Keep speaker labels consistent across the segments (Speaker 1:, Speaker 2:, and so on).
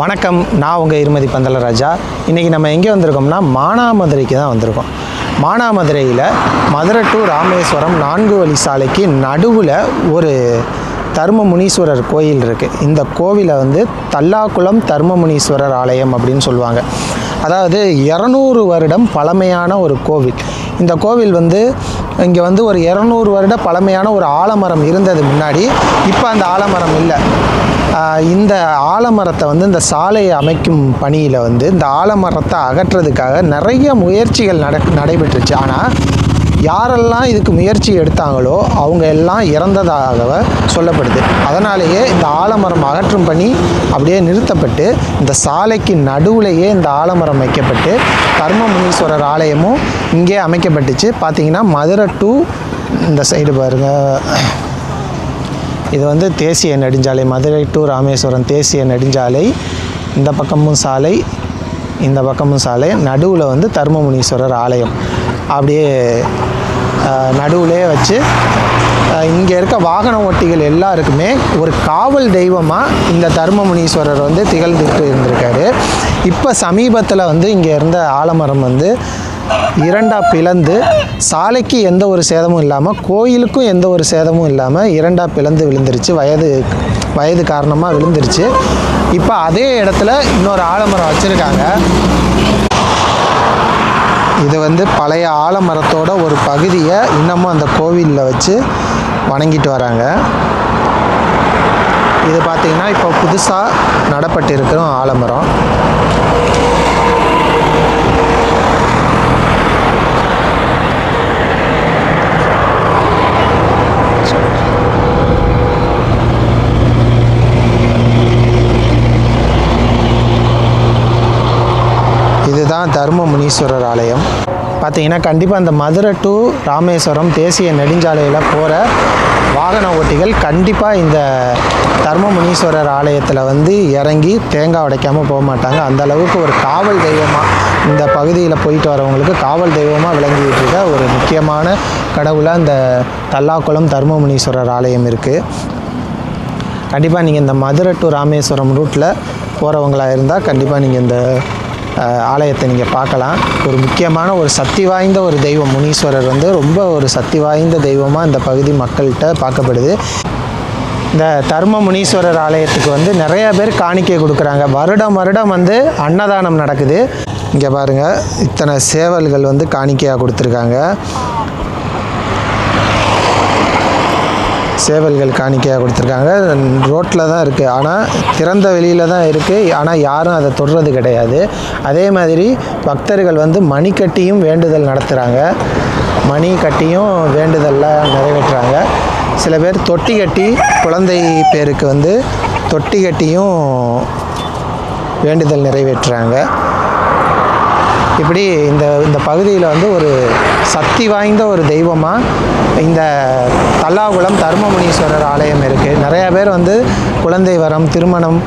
Speaker 1: வணக்கம் நான் உங்கள் இருமதி பந்தலராஜா இன்றைக்கி நம்ம எங்கே வந்திருக்கோம்னா மானாமதுரைக்கு தான் வந்திருக்கோம். மானாமதுரையில் மதுரை டு ராமேஸ்வரம் நான்கு வழி சாலைக்கு நடுவில் ஒரு தர்மமுனீஸ்வரர் கோயில் இருக்குது இந்த கோவிலை வந்து தல்லாக்குளம் தர்மமுனீஸ்வரர் ஆலயம் அப்படின்னு சொல்லுவாங்க. அதாவது இரநூறு வருடம் பழமையான ஒரு கோவில். இந்த கோவில் வந்து இங்கே வந்து ஒரு இரநூறு வருட பழமையான ஒரு ஆலமரம் இருந்தது முன்னாடி. இப்போ அந்த ஆலமரம் இல்லை. இந்த ஆலமரத்தை வந்து இந்த சாலையை அமைக்கும் பணியில் வந்து இந்த ஆலமரத்தை அகற்றுறதுக்காக நிறைய முயற்சிகள் நட நடைபெற்றுச்சு. ஆனால் யாரெல்லாம் இதுக்கு முயற்சி எடுத்தாங்களோ அவங்க எல்லாம் இறந்ததாக சொல்லப்படுது. அதனாலேயே இந்த ஆலமரம் அகற்றும் பணி அப்படியே நிறுத்தப்பட்டு இந்த சாலைக்கு நடுவுலையே இந்த ஆலமரம் வைக்கப்பட்டு கர்ம முனீஸ்வரர் ஆலயமும் இங்கே அமைக்கப்பட்டுச்சு. பார்த்தீங்கன்னா மதுரை டூ இந்த சைடு பாருங்கள் இது வந்து தேசிய நெடுஞ்சாலை மதுரை டு ராமேஸ்வரம் தேசிய நெடுஞ்சாலை. இந்த பக்கமும் சாலை இந்த பக்கமும் சாலை. நடுவில் வந்து தர்மமுனீஸ்வரர் ஆலயம். அப்படியே நடுவுலே வச்சு இங்கே இருக்க வாகன ஓட்டிகள் எல்லாருக்குமே ஒரு காவல் தெய்வமாக இந்த தர்மமுனீஸ்வரர் வந்து திகழ்ந்துட்டு இருந்திருக்காரு. இப்போ சமீபத்தில் வந்து இங்கே இருந்த ஆலமரம் வந்து இரண்டா பிளந்து சாலைக்கு எந்த ஒரு சேதமும் இல்லாமல் கோயிலுக்கும் எந்த ஒரு சேதமும் இல்லாமல் இரண்டா பிளந்து விழுந்துருச்சு. வயது வயது காரணமாக விழுந்துருச்சு. இப்போ அதே இடத்துல இன்னொரு ஆலமரம் வச்சுருக்காங்க. இது வந்து பழைய ஆலமரத்தோட ஒரு பகுதியை இன்னமும் அந்த கோவிலில் வச்சு வணங்கிட்டு வராங்க. இது பார்த்திங்கன்னா இப்போ புதுசாக நடப்பட்டிருக்கிற ஆலமரம் இதுதான் தரும முனீஸ்வரர் ஆலயம் பார்த்தீங்கன்னா கண்டிப்பாக அந்த மதுரை டு ராமேஸ்வரம் தேசிய நெடுஞ்சாலையில் போகிற வாகன ஓட்டிகள் கண்டிப்பாக இந்த தர்ம முனீஸ்வரர் ஆலயத்தில் வந்து இறங்கி தேங்காய் உடைக்காமல் போக மாட்டாங்க. அந்த அளவுக்கு ஒரு காவல் தெய்வமாக இந்த பகுதியில் போயிட்டு வரவங்களுக்கு காவல் தெய்வமாக விளங்கிட்டு இருக்க ஒரு முக்கியமான கடவுளாக இந்த தல்லாக்குளம் தர்ம முனீஸ்வரர் ஆலயம் இருக்குது கண்டிப்பாக நீங்கள் இந்த மதுரை டு ராமேஸ்வரம் ரூட்டில் போகிறவங்களாக இருந்தால் கண்டிப்பாக நீங்கள் இந்த ஆலயத்தை நீங்கள் பார்க்கலாம். ஒரு முக்கியமான ஒரு சக்தி வாய்ந்த ஒரு தெய்வம் முனீஸ்வரர் வந்து ரொம்ப ஒரு சக்தி வாய்ந்த தெய்வமாக இந்த பகுதி மக்கள்கிட்ட பார்க்கப்படுது. இந்த தர்ம முனீஸ்வரர் ஆலயத்துக்கு வந்து நிறைய பேர் காணிக்கை கொடுக்குறாங்க. வருடம் வருடம் வந்து அன்னதானம் நடக்குது. இங்கே பாருங்கள் இத்தனை சேவல்கள் வந்து காணிக்கையாக கொடுத்துருக்காங்க. சேவல்கள் காணிக்கையாக கொடுத்துருக்காங்க. ரோட்டில் தான் இருக்குது ஆனால் திறந்த வெளியில் தான் இருக்குது ஆனால் யாரும் அதை தொடுறது கிடையாது. அதே மாதிரி பக்தர்கள் வந்து மணி கட்டியும் வேண்டுதல் நடத்துகிறாங்க மணி கட்டியும் வேண்டுதல்லாம் நிறைவேற்றுறாங்க. சில பேர் தொட்டி கட்டி குழந்தை பேருக்கு வந்து தொட்டி கட்டியும் வேண்டுதல் நிறைவேற்றுறாங்க. இப்படி இந்த இந்த பகுதியில் வந்து ஒரு சக்தி வாய்ந்த ஒரு தெய்வமாக இந்த தல்லாகுளம் தர்மமுனீஸ்வரர் ஆலயம் இருக்குது நிறையா பேர் வந்து குழந்தை வரம் திருமணம்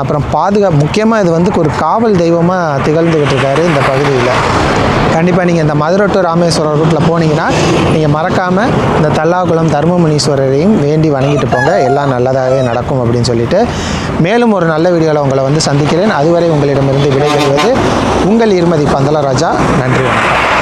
Speaker 1: அப்புறம் பாதுகா முக்கியமாக இது வந்து ஒரு காவல் தெய்வமாக திகழ்ந்துக்கிட்டு இருக்காரு இந்த பகுதியில். கண்டிப்பாக நீங்கள் இந்த மதுரை டு ராமேஸ்வரம் ரூட்டில் போனீங்கன்னா நீங்கள் மறக்காமல் இந்த தல்லாகுளம் தர்மமுனீஸ்வரரையும் வேண்டி வணங்கிட்டு போங்க. எல்லாம் நல்லதாகவே நடக்கும் அப்படின்னு சொல்லிட்டு மேலும் ஒரு நல்ல வீடியோவில் உங்களை வந்து சந்திக்கிறேன். அதுவரை உங்களிடமிருந்து விடைபெறுவது உங்கள் இருமதி ராஜா நன்றி வணக்கம்.